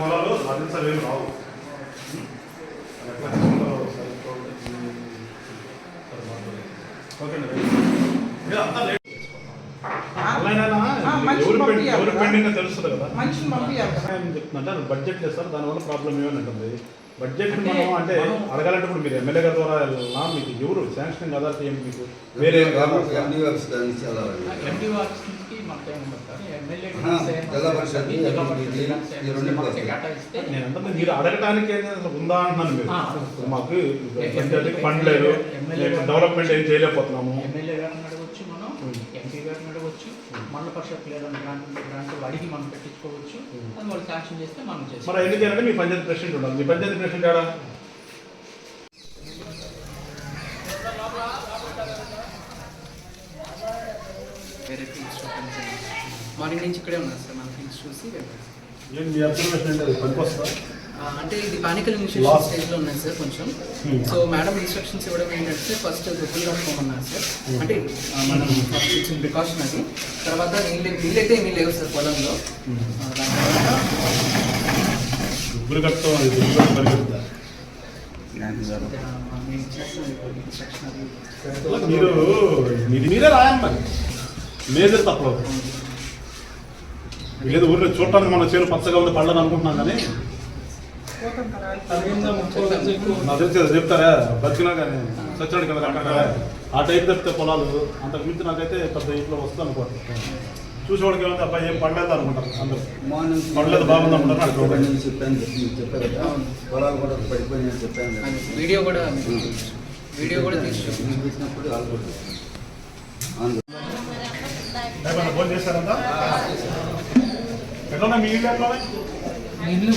పొలాలు సాధించలేము రావు. బడ్జెట్ లేదు దానివల్ల ప్రాబ్లం ఏమని బడ్జెట్ మనం అంటే అడగాలంటే మీరు ఎమ్మెల్యే గారి ద్వారా వెళ్ళాలా? మీకు ఎవరు శాంక్షన్ కదా మీకు? వేరే ఎండి ఆఫీస్కి మాకేం పరిషత్ ఈ రెండు మీరు అసలు ఉందా అంటున్నాను మీరు. మాకు పంచాయతీకి ఫండ్ లేదు. మేము డెవలప్మెంట్ ఏం చేయలేకపోతున్నాము. ఎమ్మెల్యే గారిని అడగొచ్చు మనం. ఎంపీ గారిని అడగొచ్చు మండల పరిషత్ లేదని గ్రాంట్ గ్రాంట్ అడిగి మనం పెట్టించుకోవచ్చు. అది వాళ్ళు శాంక్షన్ చేస్తే మనం మరి చేస్తాం ఎందుకు చేయాలంటే మీ పంచాయతీ ప్రెసిడెంట్ ఉండాలి. మీ పంచాయతీ ప్రెసిడెంట్ చూపించండి మార్నింగ్ నుంచి ఇక్కడే ఉన్నారు సార్ మన ఫీల్డ్స్ చూసి అంటే అంటే ఇది పానికల్ ఇనిషియేషన్ Last. స్టేజ్లో ఉన్నాయి సార్ కొంచెం. Hmm. సో మేడం ఇన్స్ట్రక్షన్స్ ఇవ్వడం ఏంటంటే ఫస్ట్ రుబ్బులు కట్టుకోమన్నారు సార్. అంటే ఆ, మనం ఫస్ట్ ఇచ్చిన ప్రికాషన్ అది. తర్వాత నీళ్ళు నీళ్ళైతే ఏమీ లేవు సార్ పొలంలో. అది. మీరు మీది మీరే రాయండి మరి మేజర్ తప్పలేదు లేదు ఊరిలో చూడటానికి మన చేను పచ్చగా ఉంది పళ్ళని అనుకుంటున్నాం కానీ. నాకు తెలిసి చెప్తారా? బతికినా కానీ సచ్చినాడు కదా అంటారా ఆ టైప్ తప్పితే పొలాలు. అంతకు మించి నాకైతే పెద్ద ఇంట్లో వస్తుంది అనుకోండి. చూసేవాడికి ఏమంటే అబ్బాయి ఏం పండలేదు అనుకుంటారు అందరూ. పర్లేదు, బాగుంది అనుకుంటారు. చెప్పాను కదా. పొలాలు కూడా పడిపోయి చెప్పాను వీడియో కూడా వీడియో కూడా తీసి చూపించాను. మీకు ఇచ్చినప్పుడు వాళ్ళు కూడా ఆంధ్ర ఏమన్నా ఫోన్ చేశారంతా ఎట్లా మీ ఇల్లు ఎట్లా ఇల్లు?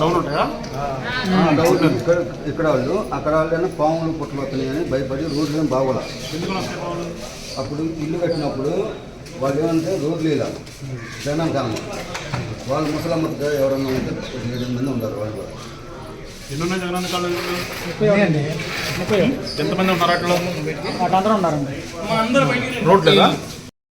డౌన్ ఉంటాయా? డౌట్ ఇక్కడ వాళ్ళు అక్కడ వాళ్ళైనా పాములు పుట్టలు వస్తున్నాయని భయపడి రోడ్లు ఏం బాగోలా. అప్పుడు ఇల్లు కట్టినప్పుడు వాళ్ళు ఏమంటే రోడ్లు ఇలా జనం కాలం వాళ్ళు ముసలమ్మకి ఎవరన్నా ఉంటే ఏడు మంది ఉన్నారు వాళ్ళు కూడా. ఎన్ని ఉన్నాయి జగనన్న కాలేజీలు? ఎంతమంది ఉన్నారు అట్లా అందరూ ఉన్నారండి రోడ్ లేదా